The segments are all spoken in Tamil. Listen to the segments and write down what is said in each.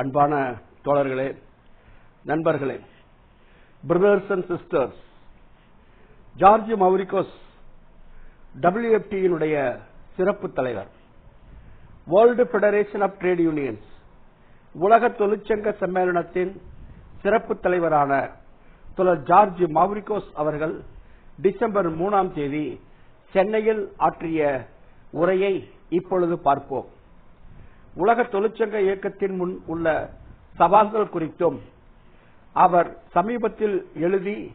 அன்பான தோழர்களே நண்பர்களே brothers and sisters George Mavrikos டபிள்யூஎஃப்டியினுடைய சிறப்பு தலைவர் World Federation of Trade Unions உலக தொழிற்சங்க சம்மேளனத்தின் சிறப்பு தலைவரான தொடர் ஜார்ஜ் மௌரிகோஸ் அவர்கள் டிசம்பர் மூணாம் தேதி சென்னையில் ஆற்றிய உரையை இப்பொழுது பார்ப்போம். உலக தொழிற்சங்க இயக்கத்தின் முன் உள்ள சவால்கள் குறித்தும் அவர் சமீபத்தில் எழுதி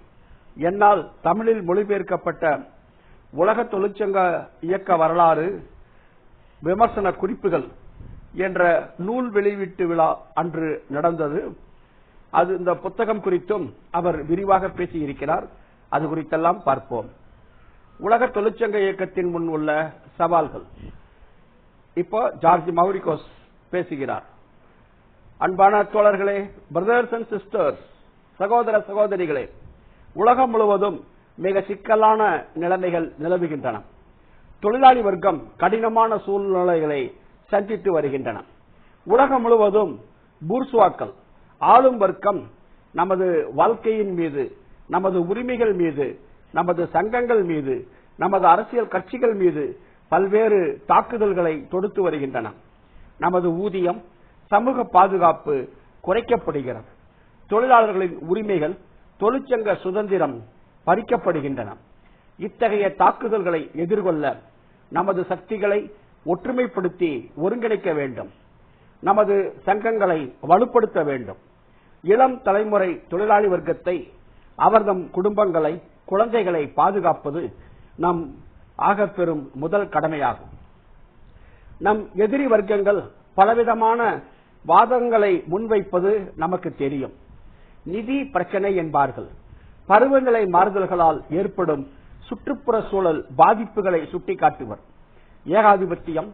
என்னால் தமிழில் மொழிபெயர்க்கப்பட்ட உலக தொழிற்சங்க இயக்க வரலாறு விமர்சன குறிப்புகள் என்ற நூல் வெளியீட்டு விழா அன்று நடந்தது. அது இந்த புத்தகம் குறித்தும் அவர் விரிவாக பேசியிருக்கிறார். அது குறித்தெல்லாம் பார்ப்போம். உலக தொழிற்சங்க இயக்கத்தின் முன் உள்ள சவால்கள். இப்போ ஜார்ஜ் மௌரிகோஸ் பேசுகிறார். அன்பான தோழர்களே பிரதர்ஸ் அண்ட் சிஸ்டர்ஸ் சகோதர சகோதரிகளே உலகம் முழுவதும் மிக சிக்கலான நிலைமைகள் நிலவுகின்றன. தொழிலாளி வர்க்கம் கடினமான சூழ்நிலைகளை சந்தித்து வருகின்றன. உலகம் முழுவதும் பூர்சுவாக்கள் ஆளும் வர்க்கம் நமது வாழ்க்கையின் மீது நமது உரிமைகள் மீது நமது சங்கங்கள் மீது நமது அரசியல் கட்சிகள் மீது பல்வேறு தாக்குதல்களை தொடுத்து வருகின்றன. நமது ஊதியம் சமூக பாதுகாப்பு குறைக்கப்படுகிறது. தொழிலாளர்களின் உரிமைகள் தொழிற்சங்க சுதந்திரம் பறிக்கப்படுகின்றன. இத்தகைய தாக்குதல்களை எதிர்கொள்ள நமது சக்திகளை ஒற்றுமைப்படுத்தி ஒருங்கிணைக்க வேண்டும். நமது சங்கங்களை வலுப்படுத்த வேண்டும். இளம் தலைமுறை தொழிலாளி வர்க்கத்தை அவர்தம் குடும்பங்களை குழந்தைகளை பாதுகாப்பது நம் ஆகப்பெறும் முதல் கடமையாகும். நம் எதிரி வர்க்கங்கள் பலவிதமான வாதங்களை முன்வைப்பது நமக்கு தெரியும். நிதி பிரச்சனை என்பார்கள். பருவநிலை மாறுதல்களால் ஏற்படும் சுற்றுப்புற சூழல் பாதிப்புகளை சுட்டிக்காட்டுவர். ஏகாதிபத்தியம்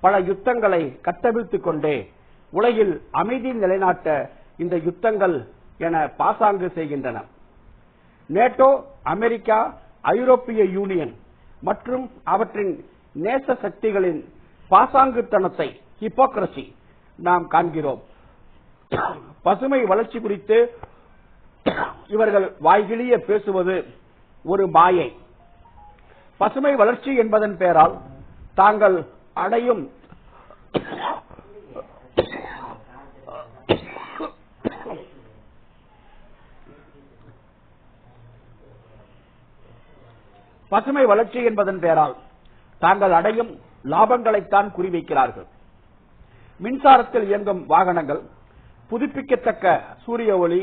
பல யுத்தங்களை கட்டவிழ்த்துக் கொண்டே உலகில் அமைதி நிலைநாட்ட இந்த யுத்தங்கள் என பாசாங்கு செய்கின்றன. நேட்டோ அமெரிக்கா ஐரோப்பிய யூனியன் மற்றும் அவற்றின் நேச சக்திகளின் பாசாங்குத்தனத்தை ஹிப்போக்ரசி நாம் காண்கிறோம். பசுமை வளர்ச்சி குறித்து இவர்கள் வாய்கிழிய பேசுவது ஒரு மாயை. பசுமை வளர்ச்சி என்பதன் பெயரால் தாங்கள் அடையும் பசுமை வளர்ச்சி என்பதன் பெயரால் தாங்கள் அடையும் லாபங்களைத்தான் குறிவைக்கிறார்கள். மின்சாரத்தில் இயங்கும் வாகனங்கள் புதுப்பிக்கத்தக்க சூரிய ஒளி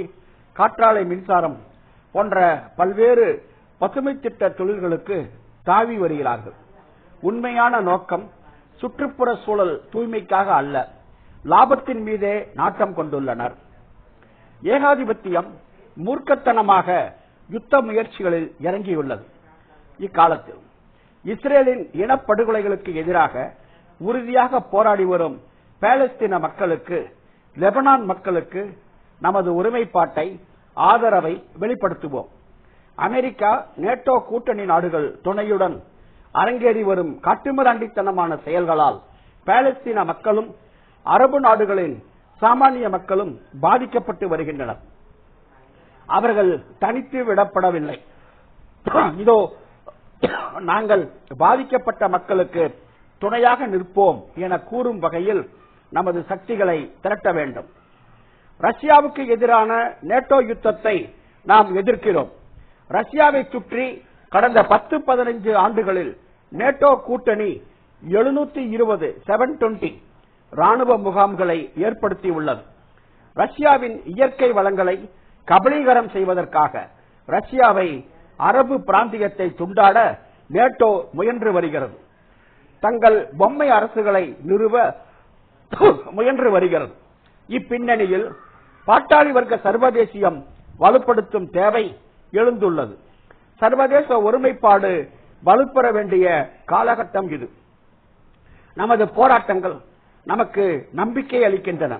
காற்றாலை மின்சாரம் போன்ற பல்வேறு பசுமை திட்ட தொழில்களுக்கு தாவி வருகிறார்கள். உண்மையான நோக்கம் சுற்றுப்புற சூழல் தூய்மைக்காக அல்ல லாபத்தின் மீதே நாட்டம் கொண்டுள்ளனர். ஏகாதிபத்தியம் மூர்க்கத்தனமாக யுத்த முயற்சிகளில் இறங்கியுள்ளது. இக்காலத்தில். இஸ்ரேலின் இனப்படுகொலைகளுக்கு எதிராக உறுதியாக போராடி வரும் பாலஸ்தீன மக்களுக்கு லெபனான் மக்களுக்கு நமது ஒருமைப்பாட்டை ஆதரவை வெளிப்படுத்துவோம். அமெரிக்கா நேட்டோ கூட்டணி நாடுகள் துணையுடன் அரங்கேறி வரும் காட்டுமிராண்டித்தனமான செயல்களால் பாலஸ்தீன மக்களும் அரபு நாடுகளின் சாமானிய மக்களும் பாதிக்கப்பட்டு வருகின்றனர். அவர்கள் தனித்து விடப்படவில்லை. இதோ நாங்கள் பாதிக்கப்பட்ட மக்களுக்கு துணையாக நிற்போம் என கூறும் வகையில் நமது சக்திகளை திரட்ட வேண்டும். ரஷ்யாவுக்கு எதிரான நேட்டோ யுத்தத்தை நாம் எதிர்க்கிறோம். ரஷ்யாவை சுற்றி கடந்த பத்து பதினைந்து ஆண்டுகளில் நேட்டோ கூட்டணி எழுநூத்தி இருபது செவன் டுவெண்டி ராணுவ முகாம்களை ஏற்படுத்தியுள்ளது. ரஷ்யாவின் இயற்கை வளங்களை கபலீகரம் செய்வதற்காக ரஷ்யாவை அரபு பிராந்தியத்தை துண்டாட நேட்டோ முயன்று வருகிறது. தங்கள் பொம்மை அரசுகளை நிறுவ முயன்று வருகிறது. இப்பின்னணியில் பாட்டாளி வர்க்க சர்வதேசியம் வலுப்படுத்தும் தேவை எழுந்துள்ளது. சர்வதேச ஒருமைப்பாடு வலுப்பெற வேண்டிய காலகட்டம் இது. நமது போராட்டங்கள் நமக்கு நம்பிக்கை அளிக்கின்றன.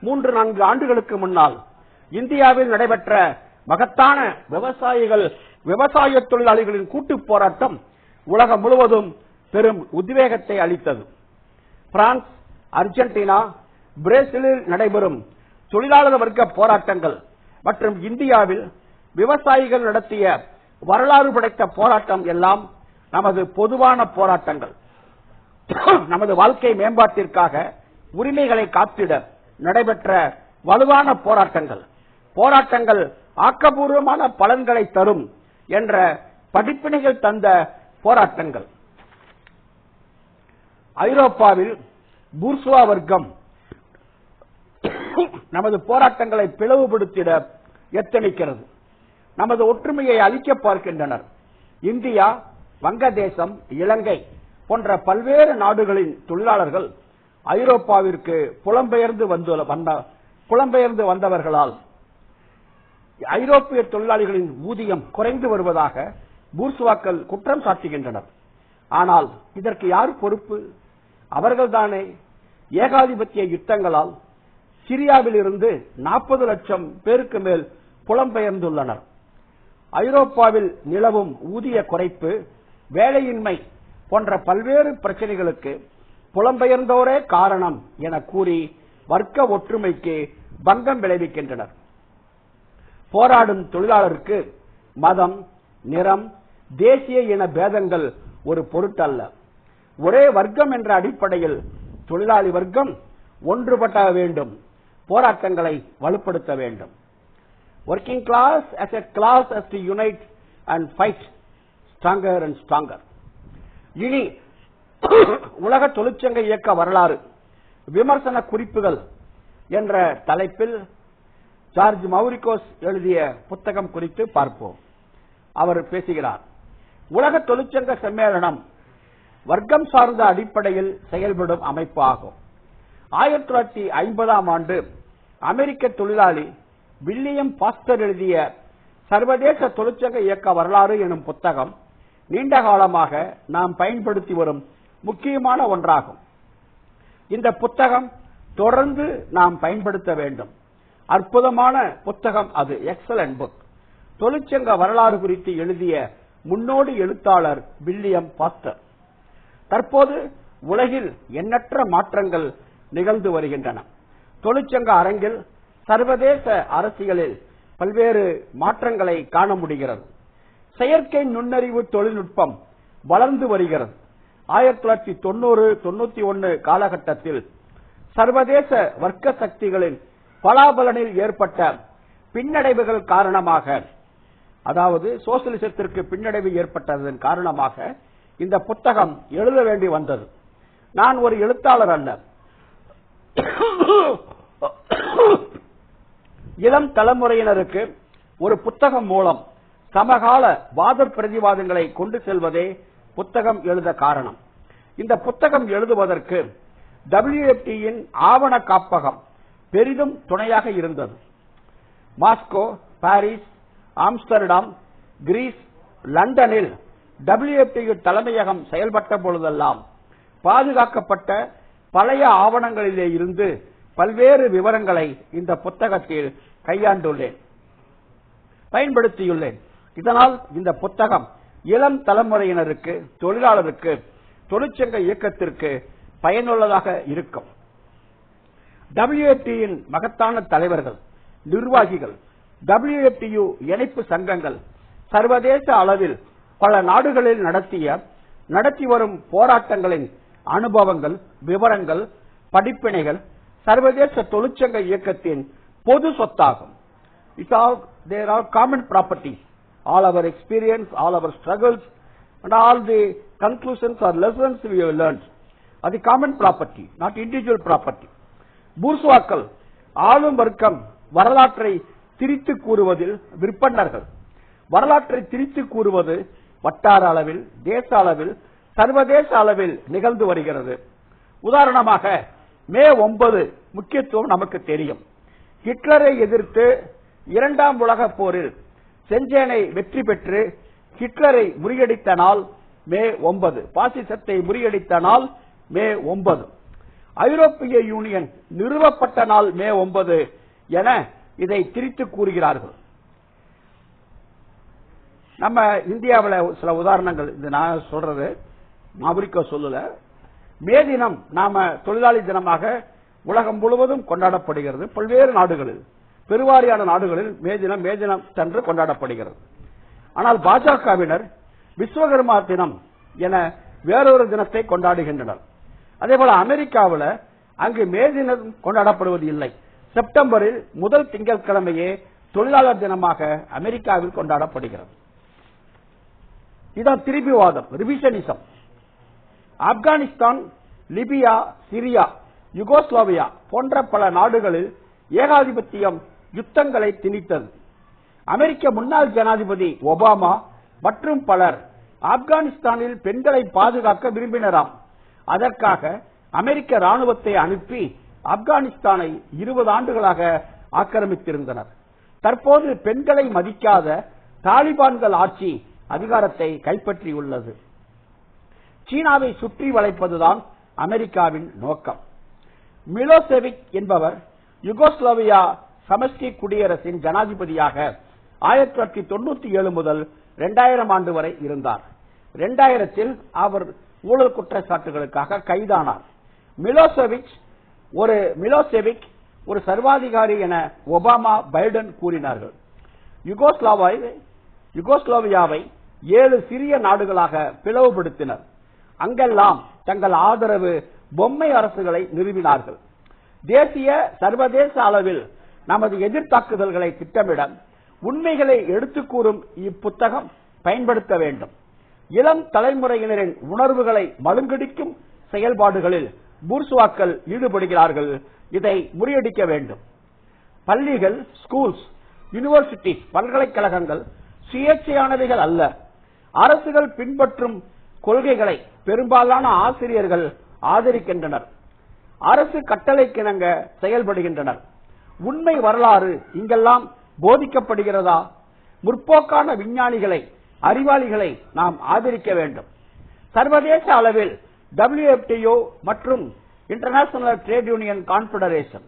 மூன்று நான்கு ஆண்டுகளுக்கு முன்னால் இந்தியாவில் நடைபெற்ற மகத்தான விவசாயிகள் விவசாய தொழிலாளிகளின் கூட்டு போராட்டம் உலகம் முழுவதும் பெரும் உத்வேகத்தை அளித்தது. பிரான்ஸ் அர்ஜென்டினா பிரேசிலில் நடைபெறும் தொழிலாளர் வர்க்க போராட்டங்கள் மற்றும் இந்தியாவில் விவசாயிகள் நடத்திய வரலாறு படைத்த போராட்டம் எல்லாம் நமது பொதுவான போராட்டங்கள். நமது வாழ்க்கை மேம்பாட்டிற்காக உரிமைகளை காத்திட நடைபெற்ற வலுவான போராட்டங்கள். போராட்டங்கள் ஆக்கபூர்வமான பலன்களை தரும் என்ற படிப்பினைகள் தந்த போராட்டங்கள். ஐரோப்பாவில் பூர்சுவா வர்க்கம் நமது போராட்டங்களை பிளவுபடுத்திட எத்தனிக்கிறது. நமது ஒற்றுமையை அழிக்க பார்க்கின்றனர். இந்தியா வங்கதேசம் இலங்கை போன்ற பல்வேறு நாடுகளின் தொழிலாளர்கள் ஐரோப்பாவிற்கு புலம்பெயர்ந்து வந்த புலம்பெயர்ந்து வந்தவர்களால் ஐரோப்பிய தொழிலாளிகளின் ஊதியம் குறைந்து வருவதாக பூர்சுவாக்கள் குற்றம் சாட்டுகின்றனர். ஆனால் இதற்கு யார் பொறுப்பு? அவர்கள்தானே. ஏகாதிபத்திய யுத்தங்களால் சிரியாவில் இருந்து நாற்பது லட்சம் பேருக்கு மேல் புலம்பெயர்ந்துள்ளனர். ஐரோப்பாவில் நிலவும் ஊதிய குறைப்பு வேலையின்மை போன்ற பல்வேறு பிரச்சனைகளுக்கு புலம்பெயர்ந்தோரே காரணம் என கூறி வர்க்க ஒற்றுமைக்கு பங்கம் விளைவிக்கின்றனர். போராடும் தொழிலாளருக்கு மதம் நிறம் தேசிய இன பேதங்கள் ஒரு பொருட்டல்ல. ஒரே வர்க்கம் என்ற அடிப்படையில் தொழிலாளி வர்க்கம் ஒன்றுபட்ட வேண்டும். போராட்டங்களை வலுப்படுத்த வேண்டும். Working class as a class has to unite and fight stronger and stronger. இனி உலக தொழிற்சங்க இயக்க வரலாறு விமர்சன குறிப்புகள் என்ற தலைப்பில் ஜார்ஜ் மௌரிகோஸ் எழுதிய புத்தகம் குறித்து பார்ப்போம். அவர் பேசுகிறார் உலக தொழிற்சங்க சம்மேளனம் வர்க்கம் சார்ந்த அடிப்படையில் செயல்படும் அமைப்பு ஆகும். ஆயிரத்தி தொள்ளாயிரத்தி ஐம்பதாம் ஆண்டு அமெரிக்க தொழிலாளி வில்லியம் பாஸ்டர் எழுதிய சர்வதேச தொழிற்சங்க இயக்க வரலாறு எனும் புத்தகம் நீண்ட காலமாக நாம் பயன்படுத்தி வரும் முக்கியமான ஒன்றாகும். இந்த புத்தகம் தொடர்ந்து நாம் பயன்படுத்த வேண்டும். அற்புதமான புத்தகம் அது எக்ஸலன்ட் புக் தொழிற்சங்க வரலாறு குறித்து எழுதிய முன்னோடி எழுத்தாளர் வில்லியம் பாஸ்டர் தற்போது உலகில் எண்ணற்ற மாற்றங்கள் நிகழ்ந்து வருகின்றன. தொழிற்சங்க அரங்கில் சர்வதேச அரசியலில் பல்வேறு மாற்றங்களை காண முடிகிறது. செயற்கை நுண்ணறிவு தொழில்நுட்பம் வளர்ந்து வருகிறது. ஆயிரத்தி தொள்ளாயிரத்தி தொண்ணூறு தொண்ணூத்தி ஒன்னு காலகட்டத்தில் சர்வதேச வர்க்க சக்திகளின் பலாபலனில் ஏற்பட்ட பின்னடைவுகள் காரணமாக அதாவது சோசியலிசத்திற்கு பின்னடைவு ஏற்பட்டதன் காரணமாக இந்த புத்தகம் எழுத வேண்டி வந்தது. நான் ஒரு எழுத்தாளர் அல்ல. இளம் தலைமுறையினருக்கு ஒரு புத்தகம் மூலம் சமகால வாத பிரதிவாதங்களை கொண்டு செல்வதே புத்தகம் எழுத காரணம். இந்த புத்தகம் எழுதுவதற்கு டபிள்யூஎஃப்டியின் ஆவண காப்பகம் பெரிதும் துணையாக இருந்தது. மாஸ்கோ பாரிஸ் ஆம்ஸ்டர்டாம் கிரீஸ் லண்டனில் டபிள்யூஎஃப்டி தலைமையகம் செயல்பட்ட பொழுதெல்லாம் பாதுகாக்கப்பட்ட பழைய ஆவணங்களிலே இருந்து பல்வேறு விவரங்களை இந்த புத்தகத்தில் கையாண்டுள்ளேன். பயன்படுத்தியுள்ளேன். இதனால் இந்த புத்தகம் இளம் தலைமுறையினருக்கு தொழிலாளருக்கு தொழிற்சங்க இயக்கத்திற்கு பயனுள்ளதாக இருக்கும். டபிள்யூஎஃப்டியின் மகத்தான தலைவர்கள் நிர்வாகிகள் டபிள்யூஎஃப்டியு இணைப்பு சங்கங்கள் சர்வதேச அளவில் பல நாடுகளில் நடத்திய நடத்தி வரும் போராட்டங்களின் அனுபவங்கள் விவரங்கள் படிப்பினைகள் சர்வதேச தொழிற்சங்க இயக்கத்தின் பொது சொத்தாகும். It all there are common properties all our experience all our struggles and all the conclusions or lessons we learns அது common property not individual property பூர்சுவாக்கள் ஆளும் வர்க்கம் வரலாற்றை திரித்து கூறுவதில் விற்பனர்கள் வரலாற்றை திரித்து கூறுவது வட்டார அளவில் தேச அளவில் சர்வதேச அளவில் நிகழ்ந்து வருகிறது. உதாரணமாக மே ஒன்பது முக்கியத்துவம் நமக்கு தெரியும். ஹிட்லரை எதிர்த்து இரண்டாம் உலக போரில் செஞ்சேனை வெற்றி பெற்று ஹிட்லரை முறியடித்த நாள் மே ஒன்பது. பாசிசத்தை முறியடித்த நாள் மே ஒன்பது. ஐரோப்பிய யூனியன் நிறுவப்பட்ட நாள் மே ஒன்பது என இதை திரித்து கூறுகிறார்கள். நம்ம இந்தியாவில் சில உதாரணங்கள். இது நான் சொல்றது மாபுரிக்கோ சொல்லல. மே தினம் நாம தொழிலாளி தினமாக உலகம் முழுவதும் கொண்டாடப்படுகிறது. பல்வேறு நாடுகளில் பெருவாரியான நாடுகளில் மே தினம் மே தினம் சென்று கொண்டாடப்படுகிறது. ஆனால் பாஜகவினர் விஸ்வகர்மா தினம் என வேறொரு தினத்தை கொண்டாடுகின்றனர். அதே போல அமெரிக்காவில் அங்கு மே தினம் கொண்டாடப்படுவது இல்லை. செப்டம்பரில் முதல் திங்கட்கிழமையே தொழிலாளர் தினமாக அமெரிக்காவில் கொண்டாடப்படுகிறது. இதான் திருப்பிவாதம் revisionism Afghanistan Libya Syria Yugoslavia போன்ற பல நாடுகளில் ஏகாதிபத்தியம் யுத்தங்களை திணித்தது. அமெரிக்க முன்னாள் ஜனாதிபதி ஒபாமா மற்றும் பலர் ஆப்கானிஸ்தானில் பெண்களை பாதுகாக்க விரும்பினராம். அதற்காக அமெரிக்க ராணுவத்தை அனுப்பி ஆப்கானிஸ்தானை இருபது ஆண்டுகளாக ஆக்கிரமித்திருந்தனர். தற்போது பெண்களை மதிக்காத தாலிபான்கள் ஆட்சி அதிகாரத்தை கைப்பற்றியுள்ளது. சீனாவை சுற்றி வளைப்பதுதான் அமெரிக்காவின் நோக்கம். மிலோசெவிக் என்பவர் யுகோஸ்லோவியா சமஷ்டி குடியரசின் ஜனாதிபதியாக ஆயிரத்தி தொள்ளாயிரத்தி தொண்ணூத்தி ஏழு முதல் இரண்டாயிரம் ஆண்டு வரை இருந்தார். இரண்டாயிரத்தில் அவர் ஊழல் குற்றச்சாட்டுகளுக்காக கைதானார். மிலோசெவிச் ஒரு மிலோசெவிக் ஒரு சர்வாதிகாரி என ஒபாமா பைடன் கூறினார்கள். யுகோஸ்லாவை யுகோஸ்லோவியாவை ஏழு சிறிய நாடுகளாக பிளவுபடுத்தினர். அங்கெல்லாம் தங்கள் ஆதரவு பொம்மை அரசுகளை நிறுவினார்கள். தேசிய சர்வதேச அளவில் நமது எதிர்த்தாக்குதல்களை திட்டமிட உண்மைகளை எடுத்துக் கூறும் இப்புத்தகம் பயன்படுத்த வேண்டும். இளம் தலைமுறையினரின் உணர்வுகளை மழுங்கடிக்கும் செயல்பாடுகளில் பூர்சுவாக்கள் ஈடுபடுகிறார்கள். இதை முறியடிக்க வேண்டும். பள்ளிகள் ஸ்கூல்ஸ் யூனிவர்சிட்டிஸ் பல்கலைக்கழகங்கள் சுயேட்சையானவைகள் அல்ல. அரசுகள் பின்பற்றும் கொள்கைகளை பெரும்பாலான ஆசிரியர்கள் ஆதரிக்கின்றனர். அரசு கட்டளைக்கிணங்க செயல்படுகின்றனர். உண்மை வரலாறு இங்கெல்லாம் போதிக்கப்படுகிறதா? முற்போக்கான விஞ்ஞானிகளை அறிவாளிகளை நாம் ஆதரிக்க வேண்டும். சர்வதேச அளவில் டபிள்யூஎஃப்டிஓ மற்றும் இன்டர்நேஷனல் ட்ரேட் யூனியன் கான்பெடரேஷன்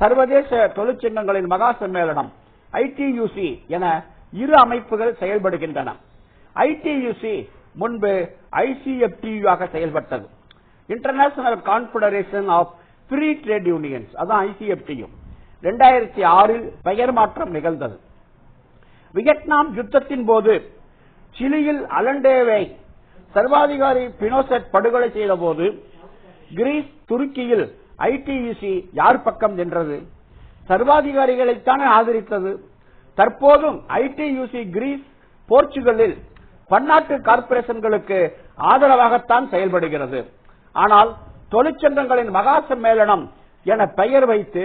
சர்வதேச தொழிற்சங்கங்களின் மகா சம்மேளனம் ஐடியுசி என இரு அமைப்புகள் செயல்படுகின்றன. ஐடியுசி முன்பு ஐசிஎஃப்டியூ ஆக செயல்பட்டது. International Confederation of Free Trade Unions அதான் ஐசிஎஃப்டியூ இரண்டாயிரத்தி ஆறில் பெயர் மாற்றம் நிகழ்ந்தது. வியட்நாம் யுத்தத்தின் போது சிலியில் அலண்டேவை சர்வாதிகாரி பினோசெட் படுகொலை செய்த போது கிரீஸ் துருக்கியில் ஐடியூசி யார் பக்கம் நின்றது சர்வாதிகாரிகளைத்தானே ஆதரித்தது. தற்போதும் ஐடியுசி கிரீஸ் போர்ச்சுகலில் பன்னாட்டு கார்ப்பரேஷன்களுக்கு ஆதரவாகத்தான் செயல்படுகிறது. ஆனால் தொழிற்சங்கங்களின் மகா சம்மேளனம் என பெயர் வைத்து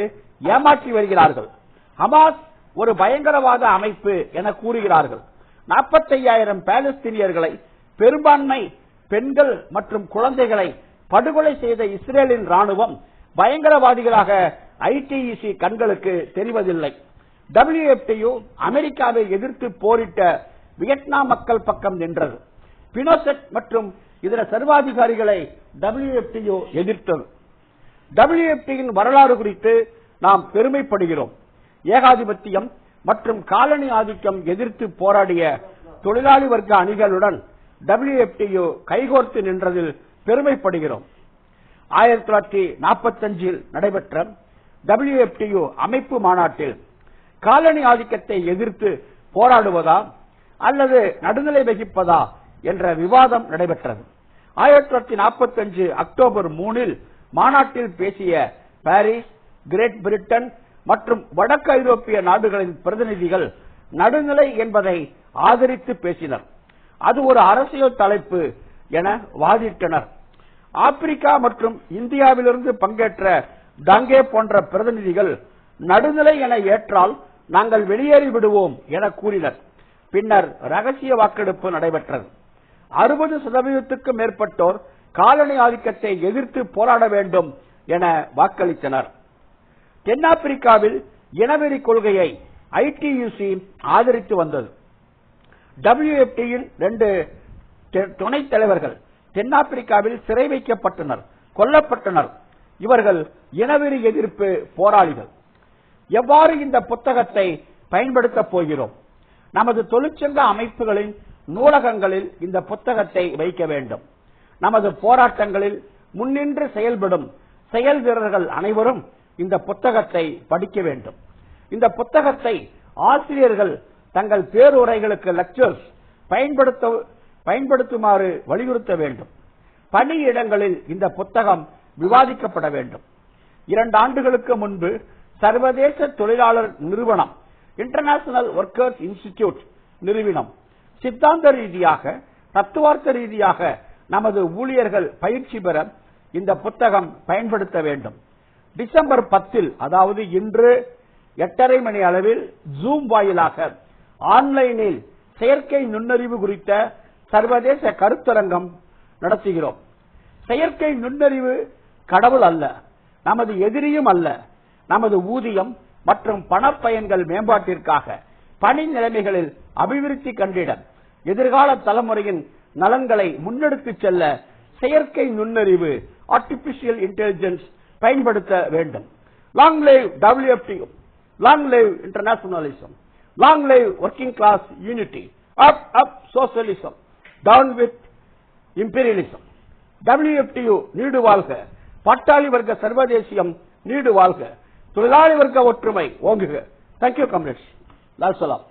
ஏமாற்றி வருகிறார்கள். ஹமாஸ் ஒரு பயங்கரவாத அமைப்பு என கூறுகிறார்கள். நாற்பத்தையாயிரம் பாலஸ்தீனியர்களை பெரும்பான்மை பெண்கள் மற்றும் குழந்தைகளை படுகொலை செய்த இஸ்ரேலின் ராணுவம் பயங்கரவாதிகளாக ஐடிஇசி கண்களுக்கு தெரிவதில்லை. டபிள்யூஎஃப்டியு அமெரிக்காவை எதிர்த்து போரிட்ட வியட்நாம் மக்கள் பக்கம் நின்றது. பினோசெட் மற்றும் இதர சர்வாதிகாரிகளை டபிள்யூஎப்டியு எதிர்த்தது. டபிள்யூஎஃப்டியின் வரலாறு குறித்து நாம் பெருமைப்படுகிறோம். ஏகாதிபத்தியம் மற்றும் காலனி ஆதிக்கம் எதிர்த்து போராடிய தொழிலாளி வர்க்க அணிகளுடன் டபிள்யூஎஃப்டியு கைகோர்த்து நின்றதில் பெருமைப்படுகிறோம். ஆயிரத்தி தொள்ளாயிரத்தி நாற்பத்தஞ்சில் நடைபெற்ற டபிள்யூஎஃப்டியு அமைப்பு மாநாட்டில் காலனி ஆதிக்கத்தை எதிர்த்து போராடுவதா அல்லது நடுநிலை வகிப்பதா என்ற விவாதம் நடைபெற்றது. ஆயிரத்தி தொள்ளாயிரத்தி நாற்பத்தஞ்சு அக்டோபர் மூணில் மாநாட்டில் பேசிய பாரிஸ் கிரேட் பிரிட்டன் மற்றும் வடக்கு ஐரோப்பிய நாடுகளின் பிரதிநிதிகள் நடுநிலை என்பதை ஆதரித்து பேசினர். அது ஒரு அரசியல் தலைப்பு என வாதிட்டனர். ஆப்பிரிக்கா மற்றும் இந்தியாவிலிருந்து பங்கேற்ற டங்கே போன்ற பிரதிநிதிகள் நடுநிலை என ஏற்றால் நாங்கள் வெளியேறி விடுவோம் என கூறினர். பின்னர் ரகசிய வாக்கெடுப்பு நடைபெற்றது. அறுபது சதவீதத்துக்கும் மேற்பட்டோர் காலனி ஆதிக்கத்தை எதிர்த்து போராட வேண்டும் என வாக்களித்தனர். தென்னாப்பிரிக்காவில் இனவெறி கொள்கையை ஐடியுசி ஆதரித்து வந்தது. டபிள்யூஎஃப்டியின் ரெண்டு துணைத் தலைவர்கள் தென்னாப்பிரிக்காவில் சிறை வைக்கப்பட்டனர் கொல்லப்பட்டனர். இவர்கள் இனவெறி எதிர்ப்பு போராளிகள். எவ்வாறு இந்த புத்தகத்தை பயன்படுத்தப் போகிறோம்? நமது தொழிற்சங்க அமைப்புகளின் நூலகங்களில் இந்த புத்தகத்தை வைக்க வேண்டும். நமது போராட்டங்களில் முன்னின்று செயல்படும் செயல் வீரர்கள் அனைவரும் இந்த புத்தகத்தை படிக்க வேண்டும். இந்த புத்தகத்தை ஆசிரியர்கள் தங்கள் பேருரைகளுக்கு லெக்சர்ஸ் பயன்படுத்த பயன்படுத்துமாறு வலியுறுத்த வேண்டும். பணியிடங்களில் இந்த புத்தகம் விவாதிக்கப்பட வேண்டும். இரண்டு ஆண்டுகளுக்கு முன்பு சர்வதேச தொழிலாளர் நிறுவனம் இன்டர்நேஷனல் ஒர்க்கர்ஸ் இன்ஸ்டிடியூட் நிறுவனம் சித்தாந்த ரீதியாக தத்துவார்த்த ரீதியாக நமது ஊழியர்கள் பயிற்சி பெற இந்த புத்தகம் பயன்படுத்த வேண்டும். டிசம்பர் பத்தில் அதாவது இன்று எட்டரை மணி அளவில் ஜூம் வாயிலாக ஆன்லைனில் செயற்கை நுண்ணறிவு குறித்த சர்வதேச கருத்தரங்கம் நடத்துகிறோம். செயற்கை நுண்ணறிவு கடவுள் அல்ல நமது எதிரியும் அல்ல நமது ஊதியம் மற்றும் பணப்பயன்கள் மேம்பாட்டிற்காக பணி நிலைமைகளில் அபிவிருத்தி கண்டிட எதிர்கால தலைமுறையின் நலன்களை முன்னெடுத்துச் செல்ல செயற்கை நுண்ணறிவு ஆர்டிபிஷியல் இன்டெலிஜென்ஸ் பயன்படுத்த வேண்டும். Long live WFTU long live internationalism long live working class unity up up socialism down with imperialism WFTU need வாழ்க பட்டாளி வர்க்க சர்வதேசியம் நீடு வாழ்க தொழிலாளி வர்க்க ஒற்றுமை ஓங்குக. தேங்க்யூ கம்ரேட்ஸ் லால் சலாம்.